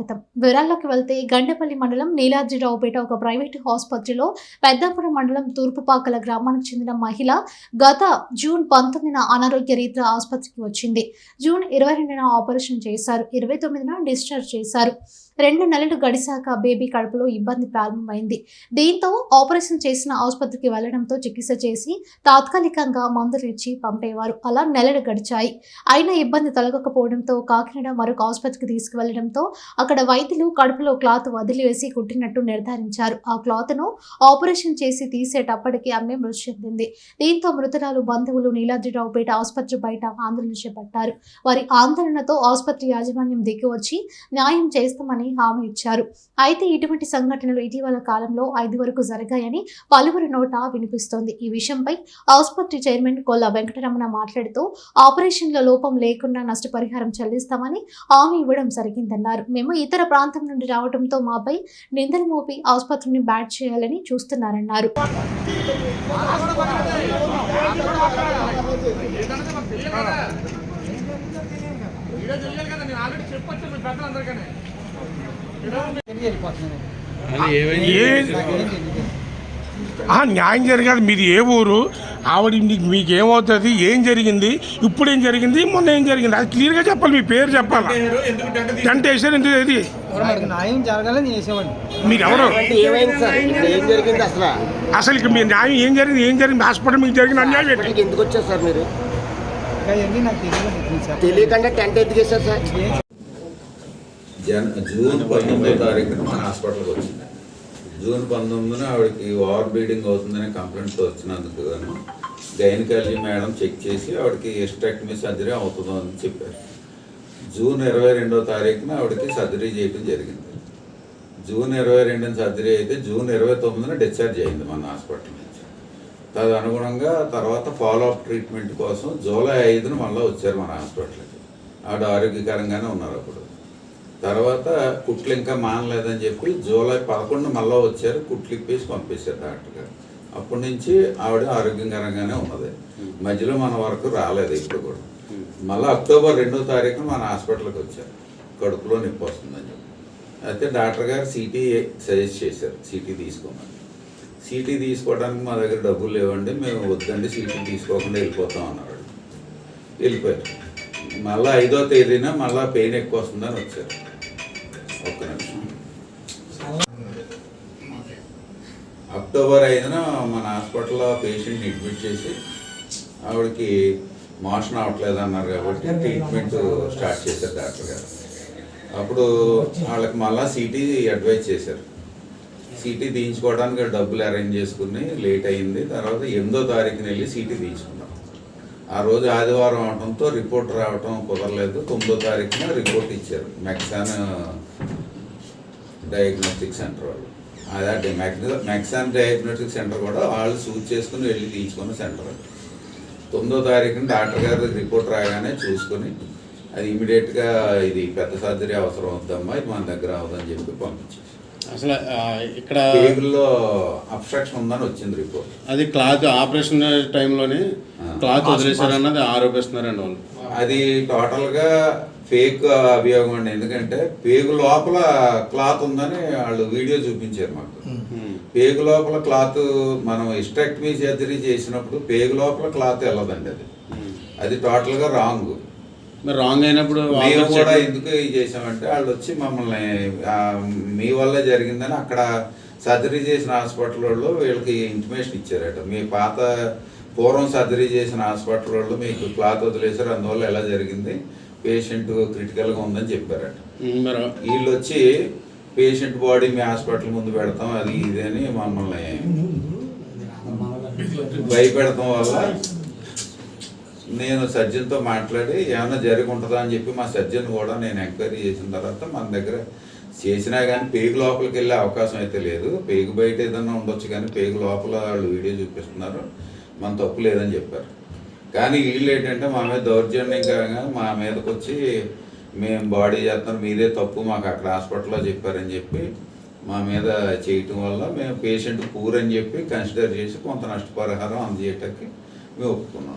స్వాగతం. వివరాల్లోకి వెళ్తే గండపల్లి మండలం నీలాద్రిరావుపేట ఒక ప్రైవేటు ఆసుపత్రిలో పెద్దాపురం మండలం తూర్పుపాకల గ్రామానికి చెందిన మహిళ గత జూన్ పంతొమ్మిదిన అనారోగ్య రీత్యా ఆసుపత్రికి వచ్చింది. జూన్ ఇరవై రెండున ఆపరేషన్ చేశారు. ఇరవై తొమ్మిదిన డిశ్చార్జ్ చేశారు. రెండు నెలలు గడిచాక బేబీ కడుపులో ఇబ్బంది ప్రారంభమైంది. దీంతో ఆపరేషన్ చేసిన ఆసుపత్రికి వెళ్ళడంతో చికిత్స చేసి తాత్కాలికంగా మందులు ఇచ్చి పంపేవారు. అలా నెలలు గడిచాయి. అయినా ఇబ్బంది తొలగకపోవడంతో కాకినాడ మరొక ఆసుపత్రికి తీసుకువెళ్ళడంతో అక్కడ వైద్యులు కడుపులో క్లాత్ వదిలివేసి కుట్టినట్టు నిర్ధారించారు. ఆ క్లాత్ను ఆపరేషన్ చేసి తీసేటప్పటికి ఆమె మృతి చెందింది. దీంతో మృతురాలు బంధువులు నీలాద్రిరావుపేట ఆసుపత్రి బయట ఆందోళన చేపట్టారు. వారి ఆందోళనతో ఆసుపత్రి యాజమాన్యం దిగి వచ్చి న్యాయం చేస్తామని హామీ ఇచ్చారు. అయితే ఇటువంటి సంఘటనలు ఇటీవల కాలంలో ఐదు వరకు జరిగాయని పలువురు నోట వినిపిస్తోంది. ఈ విషయంపై ఆసుపత్రి చైర్మన్ కొల్ల వెంకటరమణ మాట్లాడుతూ ఆపరేషన్ల లోపం లేకుండా నష్టపరిహారం చెల్లిస్తామని హామీ ఇవ్వడం జరిగిందన్నారు. మేము ఇతర ప్రాంతం నుండి రావడంతో మాపై నిందలు మోపి ఆసుపత్రిని బ్యాట్ చేయాలని చూస్తున్నారన్నారు. ఈరోజు వెళ్ళాను కదా నేను ఆల్రెడీ చెప్పొచ్చు మీ పెద్దలందరికీ న్యాయం జరగాలి మీది ఏ ఊరు? ఆవిడ మీకు మీకు ఏమవుతుంది ఏం జరిగింది? ఇప్పుడు ఏం జరిగింది? మొన్న ఏం జరిగింది? అది క్లియర్గా చెప్పాలి మీ పేరు చెప్పాలి. టెంట్ వేసారు ఎందుకు ఇది? మనకు న్యాయం జరగాలని చేసేవాడిని మీరు ఎవరు అంటే ఏమైంది సార్ ఇక్కడ ఏం జరిగింది అసలు ఇక మీ న్యాయం ఏం జరిగింది? ఏం జరిగింది? హాస్పిటల్ మీకు జరిగిన అన్యాయం ఎందుకు వచ్చారు సార్ మీరు? తెలియకుండా టెంట్ ఎందుకు వేశారు సార్? జన్ జూన్ పంతొమ్మిదో తారీఖున మన హాస్పిటల్కి వచ్చింది. జూన్ పంతొమ్మిదిన ఆవిడకి ఓవర్ బ్లీడింగ్ అవుతుందనే కంప్లైంట్తో వచ్చినందుకు గాను గైనకాలజీ మేడం చెక్ చేసి ఆవిడకి ఎస్ట్రాక్టమీ సర్జరీ అవుతుందో అని చెప్పారు. జూన్ ఇరవై రెండో తారీఖున ఆవిడకి సర్జరీ చేయడం జరిగింది. జూన్ ఇరవై రెండున సర్జరీ అయితే జూన్ ఇరవై తొమ్మిదిన డిశ్చార్జ్ అయింది మన హాస్పిటల్ నుంచి. తదనుగుణంగా తర్వాత ఫాలో అప్ ట్రీట్మెంట్ కోసం జూలై ఐదున మళ్ళీ వచ్చారు మన హాస్పిటల్కి. ఆవిడ ఆరోగ్యకరంగానే ఉన్నారు అప్పుడు. తర్వాత కుట్లు ఇంకా మానలేదని చెప్పి జూలై పదకొండు మళ్ళీ వచ్చారు కుట్లు ఇప్పేసి పంపేశారు డాక్టర్ గారు. అప్పటి నుంచి ఆవిడ ఆరోగ్యకరంగానే ఉన్నది. మధ్యలో మన వరకు రాలేదు ఇప్పుడు కూడా. మళ్ళీ అక్టోబర్ రెండో తారీఖున మన హాస్పిటల్కి వచ్చారు. కడుపులో నొప్పి వస్తుందని చెప్పి. అయితే డాక్టర్ గారు సీటీ సజెస్ట్ చేశారు సీటీ తీసుకోమని. సీటీ తీసుకోవడానికి మా దగ్గర డబ్బులు లేవండి మేము వద్దండి సీటీ తీసుకోకుండా వెళ్ళిపోతాం అన్నారు వెళ్ళిపోయారు. మళ్ళీ ఐదో తేదీన మళ్ళీ పెయిన్ ఎక్కువ వస్తుందని వచ్చారు. ఒక్క నిమిషం అక్టోబర్ ఐదున మన హాస్పిటల్లో పేషెంట్ని అడ్మిట్ చేసి ఆవిడకి మోషన్ అవ్వట్లేదు అన్నారు కాబట్టి ట్రీట్మెంట్ స్టార్ట్ చేశారు డాక్టర్ గారు. అప్పుడు వాళ్ళకి మళ్ళీ సీటీ అడ్వైజ్ చేశారు. సీటీ తీయించుకోవడానికి డబ్బులు అరేంజ్ చేసుకుని లేట్ అయింది. తర్వాత ఎనిమిదో తారీఖున వెళ్ళి సీటీ తీయించుకున్నాం ఆ రోజు ఆదివారం అవడంతో రిపోర్ట్ రావటం కుదరలేదు. తొమ్మిదో తారీఖున రిపోర్ట్ ఇచ్చారు. మెక్సాన్ డయాగ్నోస్టిక్ సెంటర్ వాళ్ళు. అదే మెక్సాన్ డయాగ్నోస్టిక్ సెంటర్ కూడా వాళ్ళు సూట్ చేసుకుని వెళ్ళి తీసుకున్న సెంటర్. తొమ్మిదో తారీఖున డాక్టర్ గారు రిపోర్ట్ రాగానే చూసుకొని అది ఇమీడియట్గా ఇది పెద్ద సర్జరీ అవసరం అవుద్దమ్మా ఇది మన దగ్గర అవుదని చెప్పి పంపించేసి అసలు ఇక్కడ పేగుల్లో అబ్స్ట్రక్షన్ ఉందని వచ్చింది రిపోర్ట్. అది క్లాత్ ఆపరేషన్ టైంలోనే క్లాత్ వదిలేశారన్నది ఆరోపిస్తున్నారండి వాళ్ళు. అది టోటల్గా ఫేక్ అభియోగం అండి. ఎందుకంటే పేగు లోపల క్లాత్ ఉందని వాళ్ళు వీడియో చూపించారు మాకు. పేగు లోపల క్లాత్ మనం ఇస్ట్రెక్టమీ సర్జరీ చేసినప్పుడు పేగు లోపల క్లాత్ వెళ్ళదండి అది. అది టోటల్గా రాంగ్. రాంగ్ అయినప్పుడు మేము కూడా ఎందుకు ఇది చేసామంటే వాళ్ళు వచ్చి మమ్మల్ని ఆ, మీ వల్ల జరిగిందని అక్కడ సర్జరీ చేసిన హాస్పిటల్ వాళ్ళు వీళ్ళకి ఇంటిమేషన్ ఇచ్చారట. మీ పాత పూర్వం సర్జరీ చేసిన హాస్పిటల్ వాళ్ళు మీకు క్లాత్ వదిలేశారు అందువల్ల ఎలా జరిగింది? పేషెంట్ క్రిటికల్గా ఉందని చెప్పారట. వీళ్ళు వచ్చి పేషెంట్ బాడీ మీ హాస్పిటల్ ముందు పెడతాం అది ఇది అని మమ్మల్ని భయపెడతాం వల్ల నేను సర్జన్తో మాట్లాడి ఏమైనా జరిగి ఉంటుందా అని చెప్పి మా సర్జన్ కూడా నేను ఎంక్వైరీ చేసిన తర్వాత మన దగ్గర చేసినా కానీ పేగు లోపలికి వెళ్ళే అవకాశం అయితే లేదు. పేగు బయట ఏదన్నా ఉండొచ్చు కానీ పేగు లోపల వాళ్ళు వీడియో చూపిస్తున్నారు. మన తప్పు లేదని చెప్పారు. కానీ వీళ్ళు ఏంటంటే మా మీద దౌర్జన్యంగా మా మీదకి వచ్చి మేము బాడీ చేస్తున్నాం మీదే తప్పు మాకు అక్కడ హాస్పిటల్లో చెప్పారని చెప్పి మా మీద చేయటం వల్ల మేము పేషెంట్ పూర్ అని చెప్పి కన్సిడర్ చేసి కొంత నష్టపరిహారం అందజేయటానికి మేము ఒప్పుకున్నాం.